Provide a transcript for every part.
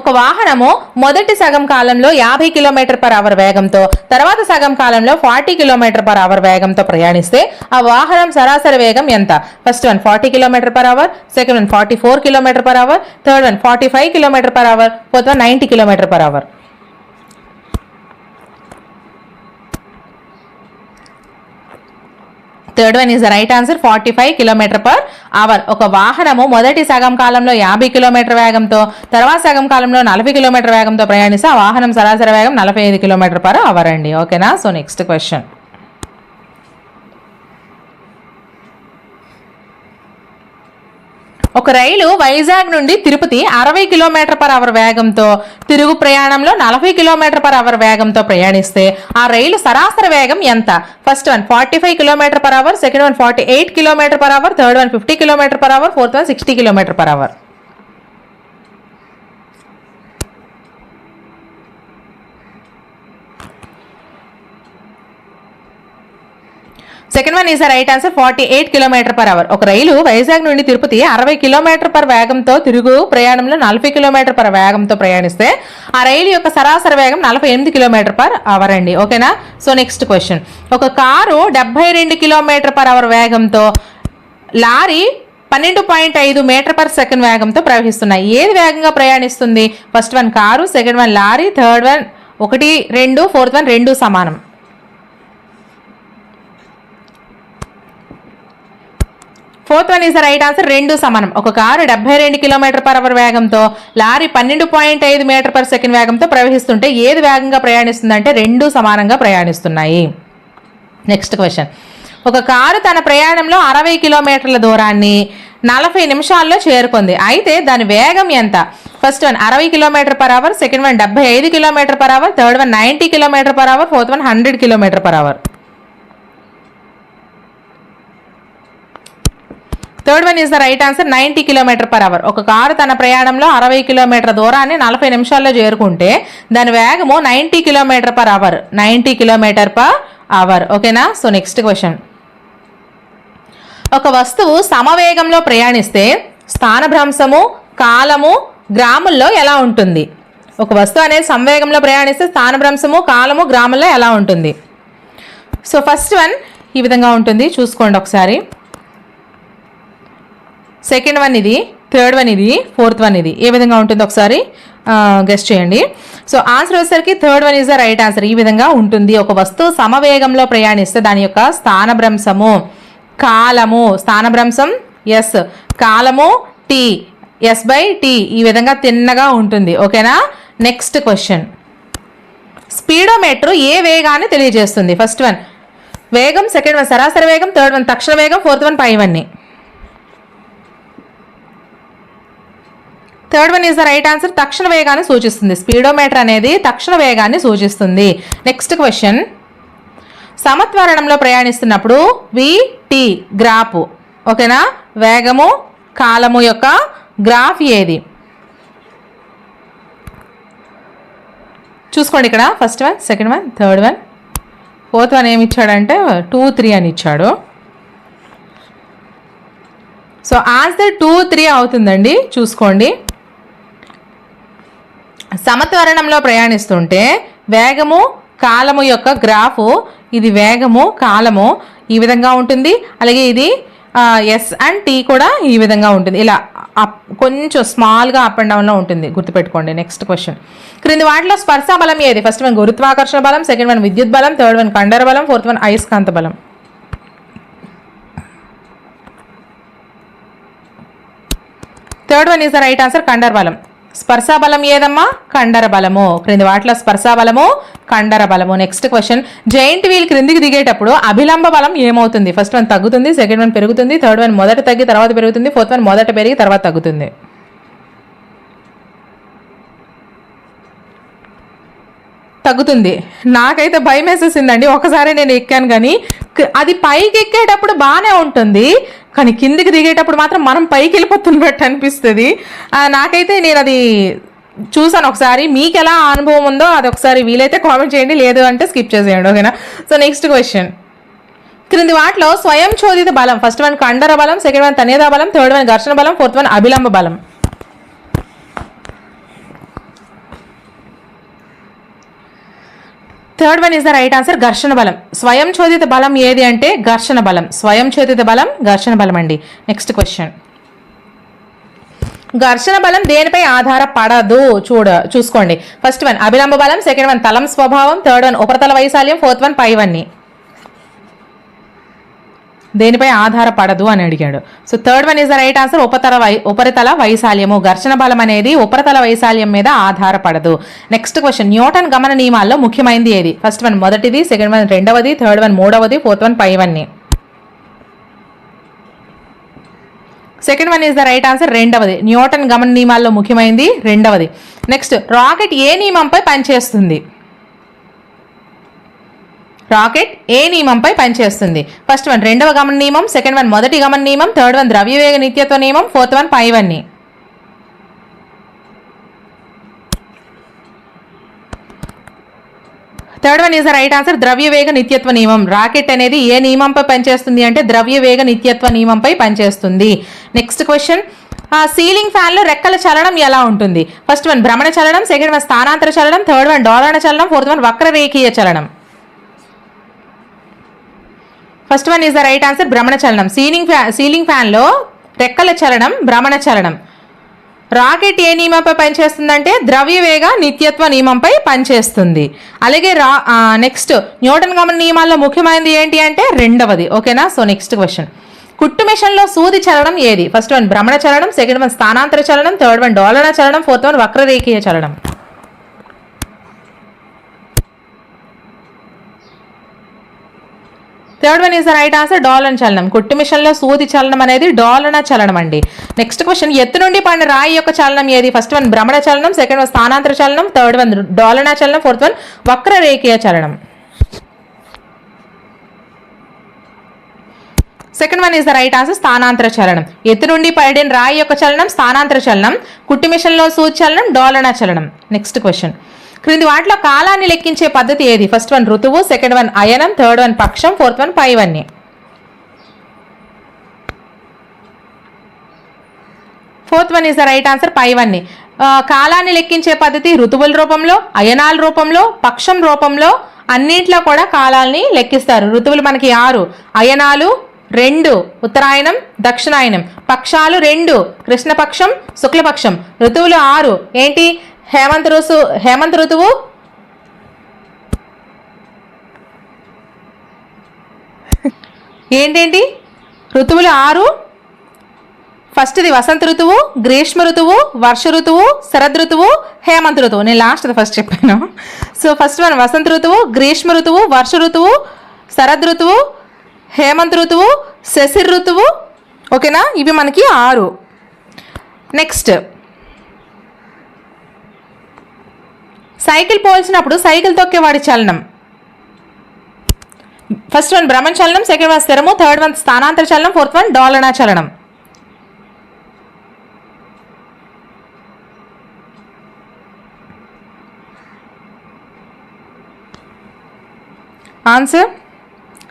ఒక వాహనము మొదటి సగం కాలంలో యాభై కిలోమీటర్ పర్ అవర్ వేగంతో తర్వాత సగం కాలంలో ఫార్టీ కిలోమీటర్ పర్ అవర్ వేగంతో ప్రయాణిస్తే ఆ వాహనం సరాసరి వేగం ఎంత? First one forty kilometer per hour second one forty four kilometer per hour third one forty five kilometer per hour fourth one ninety kilometer per hour. Third one is the right answer forty five kilometer per hour ఒక వాహనము మొదటి సగం కాలంలో యాభై kilometre వేగంతో తర్వాత సగం కాలంలో నలభై కిలోమీటర్ వేగంతో ప్రయాణిస్తే ఆ వాహనం సరాసరి వేగం నలభై ఐదు కిలోమీటర్ పర్ అవర్ అండి. ఓకేనా సో నెక్స్ట్ క్వశ్చన్ ఒక రైలు వైజాగ్ నుండి తిరుపతి అరవై కిలోమీటర్ పర్ అవర్ వేగంతో తిరుగు ప్రయాణంలో నలభై కిలోమీటర్ పర్ అవర్ వేగంతో ప్రయాణిస్తే ఆ రైలు సరాసరి వేగం ఎంత? First one forty five kilometer per hour second one forty eight kilometer per hour third one fifty kilometer per hour fourth one sixty kilometer per hour second one is right answer forty eight kilometer per hour ఒక రైలు వైజాగ్ నుండి తిరుపతి అరవై kilometre per వేగంతో తిరుగు ప్రయాణంలో నలభై kilometre per వేగంతో ప్రయాణిస్తే ఆ రైలు యొక్క సరాసరి వేగం నలభై ఎనిమిది కిలోమీటర్ పర్ అవర్ అండి. ఓకేనా? సో నెక్స్ట్ క్వశ్చన్ ఒక కారు డెబ్బై రెండు కిలోమీటర్ పర్ అవర్ వేగంతో లారీ పన్నెండు పాయింట్ ఐదు మీటర్ పర్ సెకండ్ వేగంతో ప్రవహిస్తున్నాయి. ఏది వేగంగా ప్రయాణిస్తుంది? First one car second one lorry third one ఒకటి రెండు ఫోర్త్ వన్ రెండు సమానం. Fourth one is the right answer రెండు సమానం. ఒక కారు డెబ్బై రెండు కిలోమీటర్ పర్ అవర్ వేగంతో లారీ పన్నెండు పాయింట్ ఐదు మీటర్ పర్ సెకండ్ వేగంతో ప్రవహిస్తుంటే ఏది వేగంగా ప్రయాణిస్తుందంటే రెండు సమానంగా ప్రయాణిస్తున్నాయి. నెక్స్ట్ క్వశ్చన్ ఒక కారు తన ప్రయాణంలో అరవై కిలోమీటర్ల దూరాన్ని నలభై నిమిషాల్లో చేరుకుంది. అయితే దాని వేగం ఎంత? ఫస్ట్ వన్ అరవై kilometer per hour. Second one డెబ్బై ఐదు kilometer per hour. Third one ninety kilometer per hour. Fourth one hundred kilometer per hour. Third one is the right answer ninety kilometer per hour ఒక car తన ప్రయాణంలో అరవై kilometre దూరాన్ని నలభై నిమిషాల్లో చేరుకుంటే దాని వేగము ninety kilometer per hour ninety kilometer per hour ఓకేనా సో నెక్స్ట్ క్వశ్చన్ ఒక వస్తువు సమవేగంలో ప్రయాణిస్తే స్థానభ్రంశము కాలము గ్రాముల్లో ఎలా ఉంటుంది? ఒక వస్తువు అనేది సమవేగంలో ప్రయాణిస్తే స్థానభ్రంశము కాలము గ్రాముల్లో ఎలా ఉంటుంది? సో ఫస్ట్ వన్ ఈ విధంగా ఉంటుంది. చూసుకోండి ఒకసారి. సెకండ్ వన్ ఇది థర్డ్ వన్ ఇది ఫోర్త్ వన్ ఇది. ఏ విధంగా ఉంటుందో ఒకసారి? గెస్ట్ చేయండి. సో ఆన్సర్ వచ్చేసరికి third one is the right answer ఈ విధంగా ఉంటుంది. ఒక వస్తువు సమవేగంలో ప్రయాణిస్తే దాని యొక్క స్థానభ్రంశము కాలము స్థానభ్రంశం ఎస్ కాలము టీ ఎస్ బై టీ ఈ విధంగా తిన్నగా ఉంటుంది. ఓకేనా? నెక్స్ట్ క్వశ్చన్ స్పీడోమీటర్ ఏ వేగాన్ని తెలియజేస్తుంది? ఫస్ట్ వన్ వేగం సెకండ్ వన్ సరాసరి వేగం థర్డ్ వన్ తక్షణ వేగం ఫోర్త్ వన్ పైవన్నీ third one is the right answer తక్షణ వేగాన్ని సూచిస్తుంది. స్పీడోమీటర్ అనేది తక్షణ వేగాన్ని సూచిస్తుంది. నెక్స్ట్ క్వశ్చన్ సమత్వరణంలో ప్రయాణిస్తున్నప్పుడు విటి గ్రాఫ్ ఓకేనా వేగము కాలము యొక్క గ్రాఫ్ ఏది? చూసుకోండి ఇక్కడ. First one second one third one fourth one ఏమి ఇచ్చాడంటే టూ త్రీ అని ఇచ్చాడు. సో ఆన్సర్ టూ త్రీ అవుతుందండి. చూసుకోండి. సమత్వరణంలో ప్రయాణిస్తుంటే వేగము కాలము యొక్క గ్రాఫు ఇది వేగము కాలము ఈ విధంగా ఉంటుంది. అలాగే ఇది ఎస్ అండ్ టీ కూడా ఈ విధంగా ఉంటుంది. ఇలా అప్ కొంచెం స్మాల్గా అప్ అండ్ డౌన్లో ఉంటుంది. గుర్తుపెట్టుకోండి. Next question. క్రింది వాటిలో స్పర్శ బలం ఏది? ఫస్ట్ వన్ గురుత్వాకర్షణ బలం సెకండ్ వన్ విద్యుత్ బలం థర్డ్ వన్ కండర బలం ఫోర్త్ వన్ అయస్కాంత బలం. Third one is the right answer కండర్ బలం. స్పర్శ బలం ఏదమ్మా? కండర బలము క్రింది వాటిలో స్పర్శాబలము కండర బలము నెక్స్ట్ క్వశ్చన్ జైంట్ వీల్ క్రిందికి దిగేటప్పుడు అభిలంబ బలం ఏమవుతుంది? ఫస్ట్ వన్ తగ్గుతుంది సెకండ్ వన్ పెరుగుతుంది థర్డ్ వన్ మొదట తగ్గి తర్వాత పెరుగుతుంది ఫోర్త్ వన్ మొదట పెరిగి తర్వాత తగ్గుతుంది. తగ్గుతుంది. నాకైతే భయం వేసేసిందండి. ఒకసారి నేను ఎక్కాను కానీ అది పైకి ఎక్కేటప్పుడు బాగానే ఉంటుంది కానీ కిందికి దిగేటప్పుడు మాత్రం మనం పైకి వెళ్ళిపోతున్నట్టు అనిపిస్తుంది. నాకైతే నేను అది చూసాను ఒకసారి. మీకు ఎలా అనుభవం ఉందో అది ఒకసారి వీలైతే కామెంట్ చేయండి. లేదు అంటే స్కిప్ చేసేయండి. ఓకేనా? సో నెక్స్ట్ క్వశ్చన్ క్రింది వాటిలో స్వయం చోదిత బలం ఫస్ట్ వన్ కండర బలం సెకండ్ వన్ తనేదా బలం థర్డ్ వన్ ఘర్షణ బలం ఫోర్త్ వన్ అభిలంబ బలం. Third one is the right answer ఘర్షణ బలం. స్వయం చోదిత బలం ఏది అంటే ఘర్షణ బలం. స్వయం చోదిత బలం ఘర్షణ బలం అండి. నెక్స్ట్ క్వశ్చన్ ఘర్షణ బలం దేనిపై ఆధారపడదు? చూడ చూసుకోండి. ఫస్ట్ వన్ అభిలంబ బలం. సెకండ్ వన్ తలం స్వభావం. థర్డ్ వన్ ఉపరితల వైశాల్యం. ఫోర్త్ వన్ పైవన్ని. దేనిపై ఆధారపడదు అని అడిగాడు. So third one is the right answer ఉపతల వై ఉపరితల వైశాల్యము. ఘర్షణ బలం అనేది ఉపరితల వైశాల్యం మీద ఆధారపడదు. నెక్స్ట్ క్వశ్చన్ న్యూటన్ గమన నియమాల్లో ముఖ్యమైనది ఏది? ఫస్ట్ వన్ మొదటిది సెకండ్ వన్ రెండవది థర్డ్ వన్ మూడవది ఫోర్త్ వన్ ఫైవ్ పైవన్నీ second one is the right answer రెండవది. న్యూటన్ గమన నియమాల్లో ముఖ్యమైనది రెండవది. నెక్స్ట్ రాకెట్ ఏ నియమంపై పనిచేస్తుంది? రాకెట్ ఏ నియమంపై పనిచేస్తుంది? ఫస్ట్ వన్ రెండవ గమన నియమం సెకండ్ వన్ మొదటి గమన నియమం థర్డ్ వన్ ద్రవ్యవేగ నిత్యత్వ నియమం fourth one పైవన్ని. Third one is the right answer ద్రవ్యవేగ నిత్యత్వ నియమం. రాకెట్ అనేది ఏ నియమంపై పనిచేస్తుంది అంటే ద్రవ్యవేగ నిత్యత్వ నియమంపై పనిచేస్తుంది. నెక్స్ట్ క్వశ్చన్ ఆ సీలింగ్ ఫ్యాన్లో రెక్కల చలనం ఎలా ఉంటుంది? ఫస్ట్ వన్ భ్రమణ చలనం సెకండ్ వన్ స్థానాంతర చలనం థర్డ్ వన్ డోలన చలనం ఫోర్త్ వన్ వక్రరేఖీయ చలనం. First one is the right answer భ్రమణ చలనం సీలింగ్ ఫ్యా సీలింగ్ ఫ్యాన్లో రెక్కల చలనం భ్రమణ చలనం. రాకెట్ ఏ నియమంపై పనిచేస్తుందంటే ద్రవ్యవేగ నిత్యత్వ నియమంపై పనిచేస్తుంది. అలాగే రా నెక్స్ట్ న్యూటన్ గమన నియమాల్లో ముఖ్యమైనది ఏంటి అంటే రెండవది. ఓకేనా? సో నెక్స్ట్ క్వశ్చన్ కుట్టు మిషన్లో సూది చలనం ఏది? ఫస్ట్ వన్ భ్రమణ చలనం సెకండ్ వన్ స్థానాంతర చలనం థర్డ్ వన్ డోలన చలనం ఫోర్త్ వన్ వక్రరేఖీయ చలనం. Third one is the right answer డోలన చలనం కుట్టు మిషన్లో సూది చలనం అనేది డోలన చలనం అండి నెక్స్ట్ క్వశ్చన్ ఎత్తు నుండి పడిన రాయి యొక్క చలనం ఏది ఫస్ట్ వన్ భ్రమణ చలనం సెకండ్ వన్ స్థానాంతర చలనం థర్డ్ వన్ డోలన చలనం ఫోర్త్ వన్ వక్రరేఖీయ చలనం second one is the right answer స్థానాంతర చలనం ఎత్తు నుండి పడిన రాయి యొక్క చలనం స్థానాంతర చలనం కుట్టు మిషన్లో సూది చలనం డోలన చలనం నెక్స్ట్ క్వశ్చన్ క్రింది వాటిలో కాలాన్ని లెక్కించే పద్ధతి ఏది? ఫస్ట్ వన్ ఋతువు సెకండ్ వన్ అయనం థర్డ్ వన్ పక్షం fourth one పైవన్ని. Fourth one is the right answer పైవన్ని. కాలాన్ని లెక్కించే పద్ధతి ఋతువుల రూపంలో అయనాల రూపంలో పక్షం రూపంలో అన్నింటిలో కూడా కాలాన్ని లెక్కిస్తారు. ఋతువులు మనకి ఆరు. అయనాలు రెండు ఉత్తరాయణం దక్షిణాయనం. పక్షాలు రెండు కృష్ణపక్షం శుక్లపక్షం. ఋతువులు ఆరు. ఏంటి? హేమంత్ ఋతు హేమంత్ ఋతువు? ఏంటేంటి? ఋతువులు ఆరు. ఫస్ట్ది వసంత ఋతువు గ్రీష్మ ఋతువు వర్ష ఋతువు శరద్ ఋతువు హేమంత్ ఋతువు. నేను లాస్ట్ది ఫస్ట్ చెప్పాను. సో ఫస్ట్ వన్ వసంత ఋతువు గ్రీష్మ ఋతువు వర్ష ఋతువు శరద్ ఋతువు హేమంత్ ఋతువు శశిర్ ఋతువు. ఓకేనా ఇవి మనకి ఆరు. నెక్స్ట్ సైకిల్ పోల్చినప్పుడు సైకిల్ తొక్కేవాడి చలనం. ఫస్ట్ వన్ భ్రమణ చలనం సెకండ్ వన్ స్థిరము థర్డ్ వన్ స్థానాంతర చలనం ఫోర్త్ వన్ డాలనా చలనం. Answer?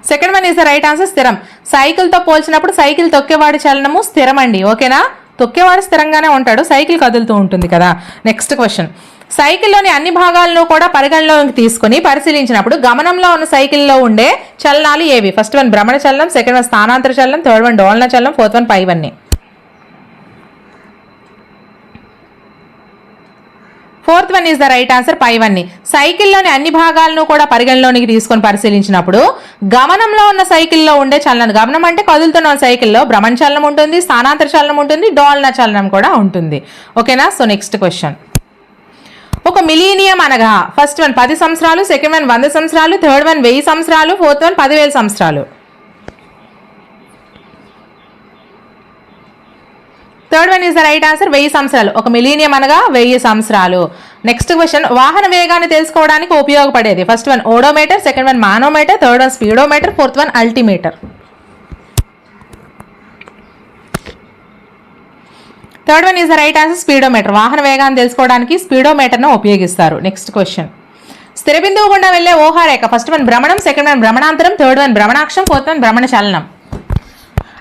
Second one is the right answer స్థిరం. సైకిల్తో పోల్చినప్పుడు సైకిల్ తొక్కేవాడి చలనము స్థిరం అండి ఓకేనా? తొక్కేవాడు స్థిరంగానే ఉంటాడు సైకిల్ కదులుతూ ఉంటుంది కదా. Next question. సైకిల్లోని అన్ని భాగాలను కూడా పరిగణలోకి తీసుకొని పరిశీలించినప్పుడు గమనంలో ఉన్న సైకిల్లో ఉండే చలనాలు ఏవి? ఫస్ట్ వన్ భ్రమణ చలనం సెకండ్ వన్ స్థానాంతర చలనం థర్డ్ వన్ డోలన చలనం ఫోర్త్ వన్ పైవన్నీ fourth one is the right answer పైవన్నీ సైకిల్లోని అన్ని భాగాలను కూడా పరిగణలోనికి తీసుకొని పరిశీలించినప్పుడు గమనంలో ఉన్న సైకిల్లో ఉండే చలనం గమనం అంటే కదులుతున్న సైకిల్లో భ్రమణ చలనం ఉంటుంది స్థానాంతర చలనం ఉంటుంది డోలన చలనం కూడా ఉంటుంది. ఓకేనా సో నెక్స్ట్ క్వశ్చన్ ఒక మిలీనియం అనగా ఫస్ట్ వన్ పది సంవత్సరాలు సెకండ్ వన్ వంద సంవత్సరాలు థర్డ్ వన్ వెయ్యి సంవత్సరాలు ఫోర్త్ వన్ పదివేల సంవత్సరాలు. Third one is the right answer వెయ్యి సంవత్సరాలు. ఒక మిలీనియం అనగా వెయ్యి సంవత్సరాలు. నెక్స్ట్ క్వశ్చన్ వాహన వేగాన్ని తెలుసుకోవడానికి ఉపయోగపడేది. First one odometer second one manometer third one speedometer fourth one altimeter third one is the right answer speedometer వాహన వేగాన్ని తెలుసుకోవడానికి స్పీడోమీటర్ను ఉపయోగిస్తారు. నెక్స్ట్ క్వశ్చన్ స్థిర బిందువు గుండా వెళ్ళే ఊహారేఖ. ఫస్ట్ వన్ భ్రమణం సెకండ్ వన్ భ్రమణాంతరం థర్డ్ వన్ భ్రమణాక్షం ఫోర్త్ వన్ భ్రమణ చలనం.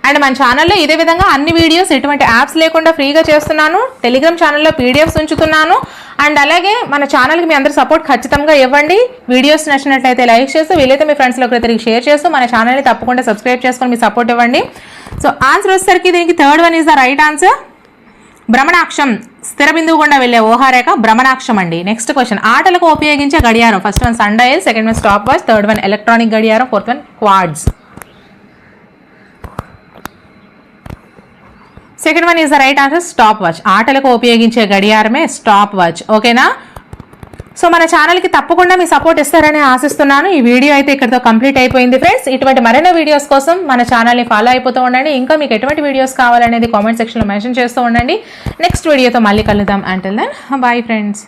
అండ్ మన ఛానల్లో ఇదే విధంగా అన్ని వీడియోస్ ఎటువంటి యాప్స్ లేకుండా ఫ్రీగా చేస్తున్నాను. టెలిగ్రామ్ ఛానల్లో పీడిఎఫ్స్ ఉంచుతున్నాను. అండ్ అలాగే మన ఛానల్కి మీ అందరూ సపోర్ట్ ఖచ్చితంగా ఇవ్వండి. వీడియోస్ నచ్చినట్లయితే లైక్ చేస్తూ వీలైతే మీ ఫ్రెండ్స్లోకి తిరిగి షేర్ చేస్తూ మన ఛానల్ని తప్పకుండా సబ్స్క్రైబ్ చేసుకొని మీ సపోర్ట్ ఇవ్వండి. సో ఆన్సర్ వచ్చేసరికి దీనికి third one is the right answer భ్రమణాక్షం స్థిర బిందువు గుండా వెళ్ళే ఊహారేఖ భ్రమణాక్షం అండి నెక్స్ట్ క్వశ్చన్ ఆటలకు ఉపయోగించే గడియారం. First one sundial second one stop watch third one electronic గడియారం fourth one quartz second one is the right answer stop watch ఆటలకు ఉపయోగించే గడియారమే స్టాప్ వాచ్ ఓకేనా సో మన ఛానల్కి తప్పకుండా మీ సపోర్ట్ ఇస్తారని ఆశిస్తున్నాను. ఈ వీడియో అయితే ఇక్కడితో కంప్లీట్ అయిపోయింది ఫ్రెండ్స్ ఇటువంటి మరెన్నో వీడియోస్ కోసం మన ఛానల్ని ఫాలో అయిపోతూ ఉండండి. ఇంకా మీకు ఎటువంటి వీడియోస్ కావాలనేది కామెంట్ సెక్షన్లో మెన్షన్ చేస్తూ ఉండండి. నెక్స్ట్ వీడియోతో మళ్ళీ కలుద్దాం. Until then bye friends